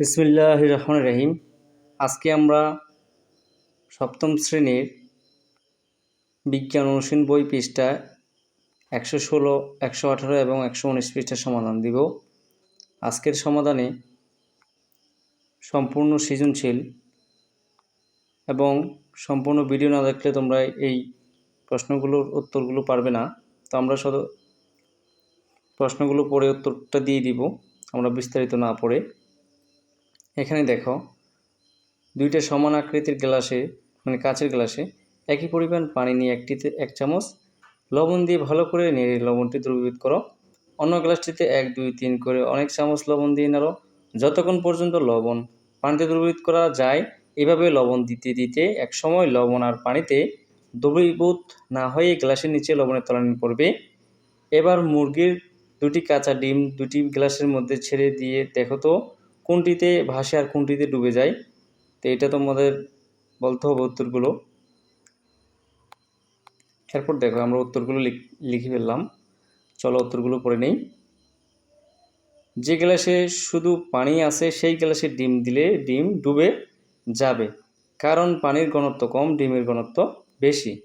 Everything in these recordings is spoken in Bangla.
বিসমিল্লাহ রহমান রহিম। আজকে আমরা সপ্তম শ্রেণির বিজ্ঞান অনুশীলন বই পৃষ্ঠা একশো ষোলো, একশো আঠারো এবং একশো উনিশ পৃষ্ঠার সমাধান দিব। আজকের সমাধানে সম্পূর্ণ সৃজনশীল এবং সম্পূর্ণ ভিডিও না দেখলে তোমরা এই প্রশ্নগুলোর উত্তরগুলো পারবে না। তো আমরা শুধু প্রশ্নগুলো পড়ে উত্তরটা দিয়ে দিব, আমরা বিস্তারিত না পড়ে। এখানে দেখো, দুইটা সমান আকৃতির গ্লাসে মানে কাঁচের গ্লাসে, একই পরিমাণ পানি নিয়ে একটিতে এক চামচ লবণ দিয়ে ভালো করে নেড়ে লবণটি দ্রবীভূত করো। অন্য গ্লাসটিতে এক, দুই, তিন করে অনেক চামচ লবণ দিয়ে নাড়ো। যতক্ষণ পর্যন্ত লবণ পানিতে দ্রবীভূত করা যায়, এভাবে লবণ দিতে দিতে এক সময় লবণ আর পানিতে দ্রবীভূত না হয়ে গ্লাসের নিচে লবণের তলানি পড়বে। এবার মুরগির দুটি কাঁচা ডিম দুটি গ্লাসের মধ্যে ছেড়ে দিয়ে দেখো তো কোনটিতে ভাসে আর কোনটিতে ডুবে যায়? তো এটা তোমাদের বলতে হবে উত্তরগুলো। এরপর দেখো, আমরা উত্তরগুলো লিখে ফেললাম। চলো উত্তরগুলো পড়ে নেই। যে গ্লাসে শুধু পানি আছে, সেই গ্লাসে ডিম দিলে ডিম ডুবে যাবে। কারণ পানির ঘনত্ব কম, ডিমের ঘনত্ব বেশি।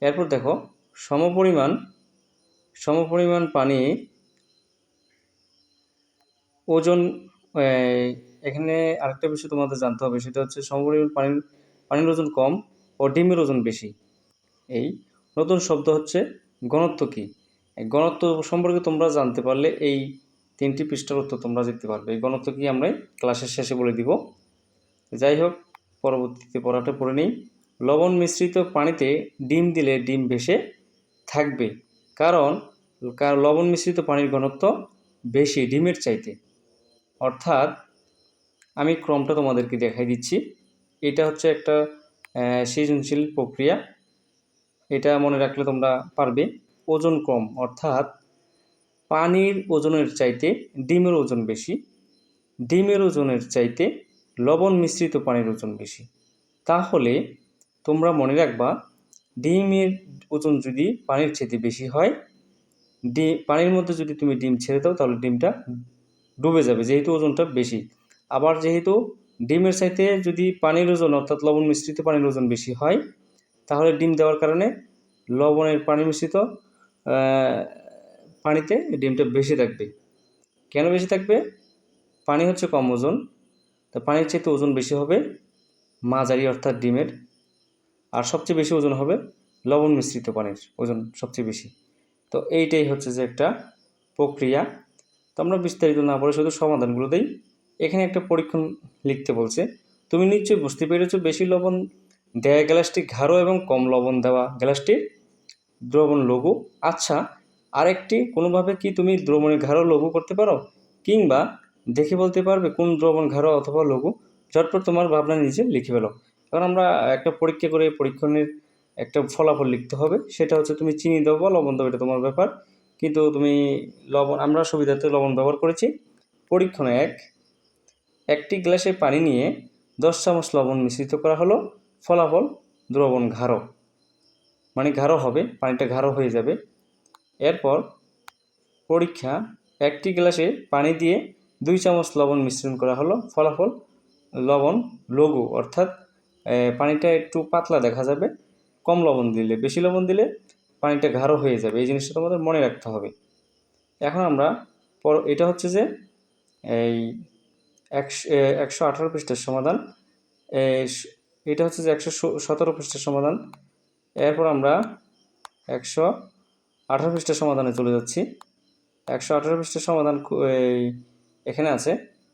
এরপর দেখো, সমপরিমাণ সমপরিমাণ পানি ওজন এখানে আরেকটা বিষয় তোমাদের জানতে হবে, সেটা হচ্ছে সমপরিমাণ পানির পানির ওজন কম ও ডিমের ওজন বেশি। এই, নতুন শব্দ হচ্ছে ঘনত্ব কী? ঘনত্ব সম্পর্কে তোমরা জানতে পারলে এই তিনটি পৃষ্ঠার উত্তর তোমরা দেখতে পারবে। এই ঘনত্ব কি আমরা ক্লাসের শেষে বলে দিব। যাই হোক, পরবর্তীতে পড়াটা পড়ে নেই। লবণ মিশ্রিত পানিতে ডিম দিলে ডিম ভেসে থাকবে। কারণ লবণ মিশ্রিত পানির ঘনত্ব বেশি ডিমের চাইতে। অর্থাৎ আমি ক্রমটা তোমাদেরকে দেখাই দিচ্ছি। এটা হচ্ছে একটা সৃজনশীল প্রক্রিয়া। এটা মনে রাখলে তোমরা পারবে। ওজন কম, অর্থাৎ পানির ওজনের চাইতে ডিমের ওজন বেশি, ডিমের ওজনের চাইতে লবণ মিশ্রিত পানির ওজন বেশি। তাহলে তোমরা মনে রাখবা, ডিমের ওজন যদি পানির চাইতে বেশি হয় ডিম পানির মধ্যে যদি তুমি ডিম ছেড়ে দাও, তাহলে ডিমটা ডুবে যাবে, যেহেতু ওজনটা বেশি। আবার যেহেতু ডিমের চাইতে যদি পানির ওজন, অর্থাৎ লবণ মিশ্রিত পানির ওজন বেশি হয়, তাহলে ডিম দেওয়ার কারণে লবণের পানি মিশ্রিত পানিতে ডিমটা বেশি থাকবে। কেন বেশি থাকবে? পানি হচ্ছে কম ওজন, তো পানির চাইতে ওজন বেশি হবে মাঝারি, অর্থাৎ ডিমের, আর সবচেয়ে বেশি ওজন হবে লবণ মিশ্রিত পানির ওজন সবচেয়ে বেশি। তো এইটাই হচ্ছে যে একটা প্রক্রিয়া। তো আমরা বিস্তারিত না পড়ে শুধু সমাধানগুলো দিই। এখানে একটা পরীক্ষণ লিখতে বলছে, তুমি নিশ্চয়ই বুঝতে পেরেছ বেশি লবণ দেয়া গ্লাসটি ঘাড়ো এবং কম লবণ দেওয়া গ্লাসটি দ্রবণ লঘু। আচ্ছা আরেকটি, কোনোভাবে কি তুমি দ্রবণের ঘাড়ো লঘু করতে পারো? কিংবা দেখে বলতে পারবে কোন দ্রবণ ঘাড়ো অথবা লঘু? ঝটপট তোমার ভাবনা নিজে লিখে ফেলো। কারণ আমরা একটা পরীক্ষা করে পরীক্ষণের একটা ফলাফল লিখতে হবে। সেটা হচ্ছে তুমি চিনি দেবো বা লবণ দেবো এটা তোমার ব্যাপার। কিন্তু তুমি লবণ, আমরা সুবিধাতে লবণ ব্যবহার করেছি। পরীক্ষণ এক, একটি গ্লাসে পানি নিয়ে দশ চামচ লবণ মিশ্রিত করা হলো। ফলাফল, দ্রবণ ঘাড়ো মানে ঘাড়ো হবে, পানিটা ঘাড়ো হয়ে যাবে। এরপর পরীক্ষা, একটি গ্লাসে পানি দিয়ে দুই চামচ লবণ মিশ্রণ করা হলো। ফলাফল, লবণ লঘু, অর্থাৎ পানিটা একটু পাতলা দেখা যাবে। কম লবণ দিলে, বেশি লবণ দিলে পানিটা গাঢ় হয়ে যাবে, এই জিনিসটা তোমাদের মনে রাখতে হবে। এখন আমরা পর, এটা হচ্ছে যে এই একশো আঠারো পৃষ্ঠের সমাধান এটা হচ্ছে যে একশো সতেরো পৃষ্ঠের সমাধান। এরপর আমরা একশো আঠারো পৃষ্ঠের সমাধানে চলে যাচ্ছি। একশো আঠারো পৃষ্ঠের সমাধান এখানে আছে।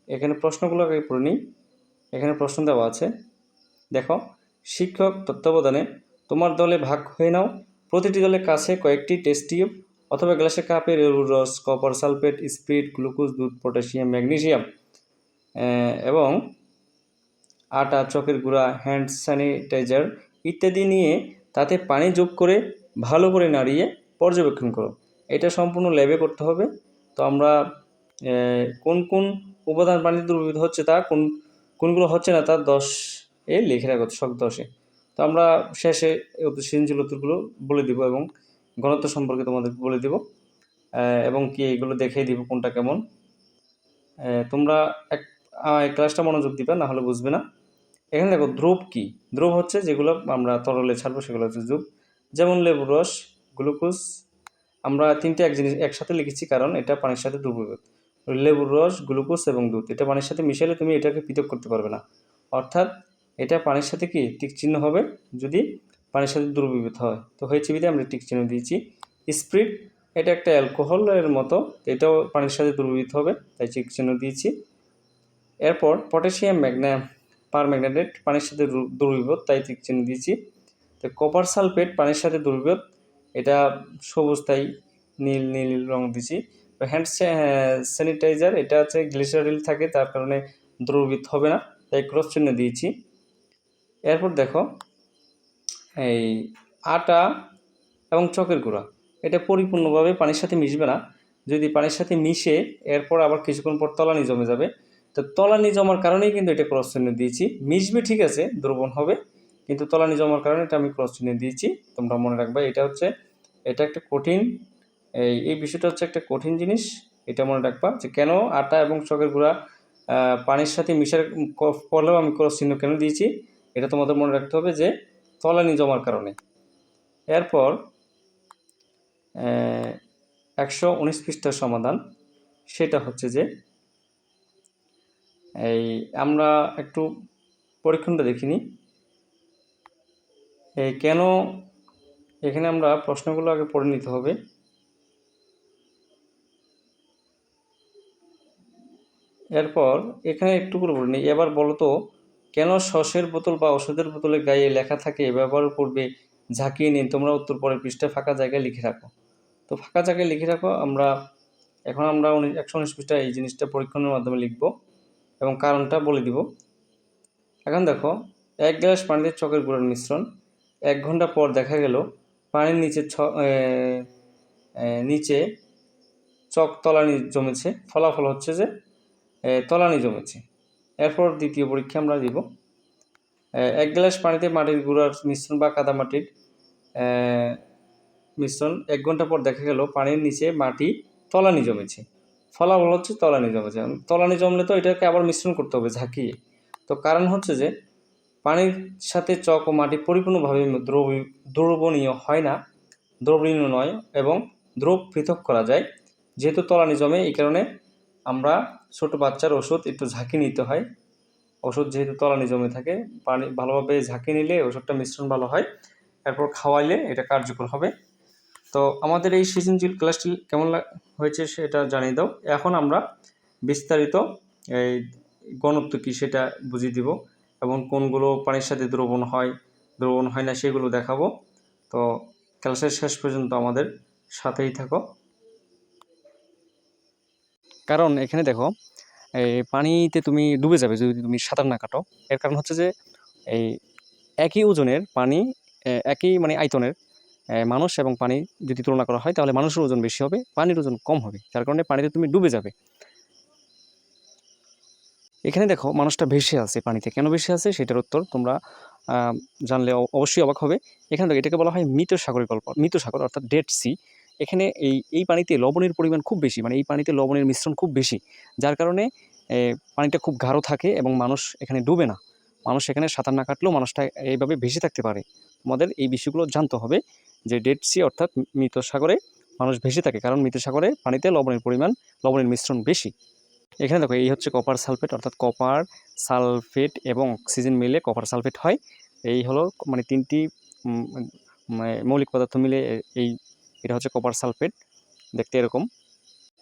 এখানে প্রশ্নগুলো আগে পড়ে নিই। এখানে প্রশ্ন দেওয়া আছে। দেখো, শিক্ষক তত্ত্বাবধানে তোমার দলে ভাগ হয়ে নাও। প্রতিটি দলের কাছে কয়েকটি টেস্ট টিউব অথবা গ্লাসে কাপে লেবুর রস কপার সালফেট স্পিড গ্লুকোজ দুধ পটাশিয়াম ম্যাগনেশিয়াম এবং আটা চকের গুঁড়া হ্যান্ড স্যানিটাইজার ইত্যাদি নিয়ে তাতে পানি যোগ করে ভালো করে নাড়িয়ে পর্যবেক্ষণ করো। এটা সম্পূর্ণ ল্যাবে করতে হবে। তো আমরা কোন কোন উপাদান পানিতে দ্রবীভূত হচ্ছে তা, কোন কোনগুলো হচ্ছে না তা দশ এ লিখে রাখো, শখ দশে। তো আমরা শেষে সৃজনশীল উত্তরগুলো বলে দিব এবং ঘনত্ব সম্পর্কে তোমাদের বলে দিব এবং কি এগুলো দেখিয়ে দিব কোনটা কেমন। তোমরা এক ক্লাসটা মনোযোগ দিবে, না হলে বুঝবে না। এখানে দেখো দ্রব কি? দ্রব হচ্ছে যেগুলো আমরা তরলে ছাড়বো, সেগুলো হচ্ছে দ্রব যেমন লেবুর রস, গ্লুকোজ, আমরা তিনটে এক জিনিস একসাথে লিখেছি, কারণ এটা পানির সাথে দ্রবীভূত লেবুর রস, গ্লুকোজ এবং দুধ, এটা পানির সাথে মিশালে তুমি এটাকে পৃথক করতে পারবে না। অর্থাৎ এটা পানির সাথে কি টিক চিহ্ন হবে? যদি পানির সাথে দ্রবীভূত হয়। তো হয়েছে বিধে আমরা টিক চিহ্ন দিয়েছি। স্প্রিট, এটা একটা অ্যালকোহলের মতো, এটাও পানির সাথে দ্রবীভূত হবে, তাই টিক চিহ্ন দিয়েছি। এরপর পটাশিয়াম ম্যাগনা পার ম্যাগনেটেড পানির সাথে দ্রু- দ্রবীভূত, তাই টিক চিহ্ন দিয়েছি। তো কপার সালফেট পানির সাথে দ্রবীভূত, এটা সবুজ, তাই নীল নীল রং দিয়েছি। হ্যান্ড স্যানিটাইজার, এটা হচ্ছে গ্লিসারিল থাকে, তার কারণে দ্রবীভূত হবে না, তাই ক্রস চিহ্ন দিয়েছি। এরপর দেখো, এই আটা এবং চকের গুঁড়া, এটা পরিপূর্ণভাবে পানির সাথে মিশবে না। যদি পানির সাথে মিশে, এরপর আবার কিছুক্ষণ পর তলানি জমে যাবে। তো তলানি জমার কারণেই কিন্তু এটা ক্রস চিহ্ন দিয়েছি। মিশবে ঠিক আছে, দ্রবণ হবে, কিন্তু তলানি জমার কারণে এটা আমি ক্রস চিহ্ন দিয়েছি। তোমরা মনে রাখবে, এটা হচ্ছে, এটা একটা কঠিন, এই এই বিষয়টা হচ্ছে একটা কঠিন জিনিস। এটা মনে রাখবা যে কেন আটা এবং চকের গুঁড়া পানির সাথে মিশার করলেও আমি ক্রস চিহ্ন কেন দিয়েছি? এটা তোমাদের মনে রাখতে হবে যে তলানি জমার কারণে। এরপর একশো উনিশ পৃষ্ঠার সমাধান। সেটা হচ্ছে যে, এই আমরা একটু পরীক্ষণটা দেখিনি। এই কেন এখানে আমরা প্রশ্নগুলো আগে পড়ে নিতে হবে। এরপর এখানে একটু করে বলে নিই এবার বলো তো কেন সসের বোতল বা ওষুধের বোতলে গায়ে লেখা থাকে ব্যবহার করবে? ঝাঁকিয়ে নিন, তোমরা উত্তর পরের পৃষ্ঠায় ফাঁকা জায়গায় লিখে রাখো। তো ফাঁকা জায়গায় লিখে রাখো, আমরা, এখন আমরা একশো উনিশ পৃষ্ঠায় এই জিনিসটা পরীক্ষণের মাধ্যমে লিখব এবং কারণটা বলে দিব। এখন দেখো, এক গ্লাস পানিতে চকের গুঁড়োর মিশ্রণ, এক ঘণ্টা পর দেখা গেল পানির নিচে ছ নিচে চক তলানি জমেছে, ফলাফল হচ্ছে যে তলানি জমেছে। এরপর দ্বিতীয় পরীক্ষা আমরা দিব। এক গ্লাস পানিতে মাটির গুঁড়ার মিশ্রণ বা কাদামাটির এ, মিশ্রণ এক ঘণ্টা পর দেখা গেল পানির নিচে মাটি তলানি জমেছে। ফলাফল হচ্ছে তলানি জমেছে। তলানি জমলে তো এটাকে আবার মিশ্রণ করতে হবে ঝাঁকিয়ে। তো কারণ হচ্ছে যে পানির সাথে চক ও মাটি পরিপূর্ণভাবে দ্রবী দ্রবণীয় হয় না। দ্রবণীয় নয় এবং দ্রব পৃথক করা যায়। যেহেতু তলানি জমে এই কারণে আমরা ছোট বাচ্চার ওষুধ একটু ঝাঁকি নিতে হয়। ওষুধ যেহেতু তলানি জমে থাকে, পানি ভালোভাবে ঝাঁকি নিলে ওষুধটা মিশ্রণ ভালো হয়। এরপর খাওয়াইলে এটা কার্যকর হবে। তো আমাদের এই সৃজনশীল ক্লাসটি কেমন হয়েছে সেটা জানিয়ে দাও। এখন আমরা বিস্তারিত এই গণত্ব কী সেটা বুঝিয়ে দিব এবং কোনগুলো পানির সাথে দ্রবণ হয় দ্রবণ হয় না সেগুলো দেখাবো। তো ক্লাসের শেষ পর্যন্ত আমাদের সাথেই থাকো। কারণ এখানে দেখো এই পানিতে তুমি ডুবে যাবে যদি তুমি সাঁতার না কাটো। এর কারণ হচ্ছে যে, এই একই ওজনের পানি একই মানে আয়তনের মানুষ এবং পানি যদি তুলনা করা হয়, তাহলে মানুষের ওজন বেশি হবে, পানির ওজন কম হবে। যার কারণে পানিতে তুমি ডুবে যাবে। এখানে দেখো, মানুষটা ভেসে আছে পানিতে। কেন ভেসে আছে সেটার উত্তর তোমরা জানলে অবশ্যই অবাক হবে। এখানে দেখো, এটাকে বলা হয় মৃত সাগরের গল্প মৃত সাগর অর্থাৎ ডেড সি। এখানে এই এই পানিতে লবণের পরিমাণ খুব বেশি মানে এই পানিতে লবণের মিশ্রণ খুব বেশি। যার কারণে পানিটা খুব গাঢ় থাকে এবং মানুষ এখানে ডুবে না। মানুষ এখানে সাঁতার না কাটলেও মানুষটা এইভাবে ভেসে থাকতে পারে। তোমাদের এই বিষয়গুলো জানতে হবে যে ডেড সি অর্থাৎ মৃত সাগরে মানুষ ভেসে থাকে, কারণ মৃত সাগরে পানিতে লবণের পরিমাণ, লবণের মিশ্রণ বেশি। এখানে দেখো, এই হচ্ছে কপার সালফেট অর্থাৎ কপার সালফেট এবং অক্সিজেন মিলে কপার সালফেট হয়। এই হলো মানে তিনটি মানে মৌলিক পদার্থ মিলে এই এটা হচ্ছে কপার সালফেট দেখতে এরকম।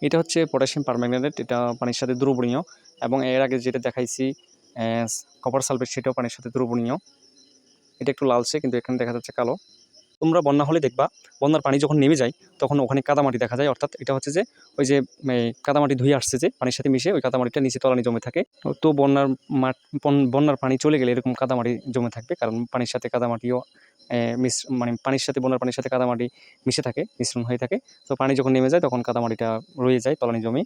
এটা হচ্ছে পটাশিয়াম পারম্যাগনেট এটা পানির সাথে দ্রবণীয় এবং এর আগে যেটা দেখাইছি কপার সালফেট সেটাও পানির সাথে দ্রবণীয়। এটা একটু লালচে, কিন্তু এখানে দেখা যাচ্ছে কালো। তোমরা বন্যা হলে দেখবা, বন্যার পানি যখন নেমে যায়, তখন ওখানে কাদামাটি দেখা যায়। অর্থাৎ এটা হচ্ছে যে, ওই যে কাদামাটি ধুয়ে আসছে যে, পানির সাথে মিশে ওই কাদামাটিটা নিচে তলানি জমে থাকে। তো বন্যার মাঠ, বন- বন্যার পানি চলে গেলে এরকম কাদামাটি জমে থাকবে, কারণ পানির সাথে কাদামাটিও মিশ মানে পানির সাথে, বন্যার পানির সাথে কাদামাটি মিশে থাকে, মিশ্রণ হয়ে থাকে। তো পানি যখন নেমে যায়, তখন কাদামাটিটা রয়ে যায় তলানি জমে।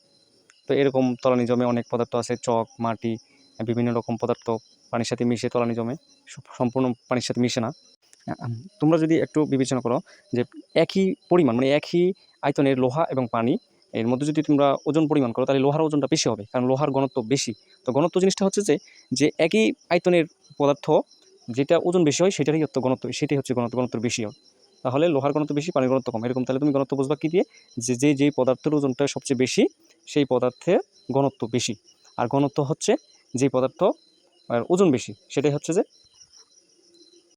তো এরকম তলানি জমে অনেক পদার্থ আছে, চক, মাটি, বিভিন্ন রকম পদার্থ পানির সাথে মিশে তলানি জমে। সম্পূর্ণ পানির সাথে মিশে না। তোমরা যদি একটু বিবেচনা করো যে একই পরিমাণ মানে একই আয়তনের লোহা এবং পানি, এর মধ্যে যদি তোমরা ওজন পরিমাণ করো, তাহলে লোহার ওজনটা বেশি হবে, কারণ লোহার ঘনত্ব বেশি। তো ঘনত্ব জিনিসটা হচ্ছে যে যে একই আয়তনের পদার্থ যেটা ওজন বেশি হয়, সেটারই হচ্ছে ঘনত্ব, সেটাই হচ্ছে ঘনত্ব ঘনত্ব বেশি হয়। তাহলে লোহার ঘনত্ব বেশি, পানির ঘনত্ব কম। এরকম, তাহলে তুমি ঘনত্ব বুঝবা কী দিয়ে? যে যে যেই পদার্থের ওজনটা সবচেয়ে বেশি, সেই পদার্থের ঘনত্ব বেশি। আর ঘনত্ব হচ্ছে যেই পদার্থ ওজন বেশি, সেটাই হচ্ছে যে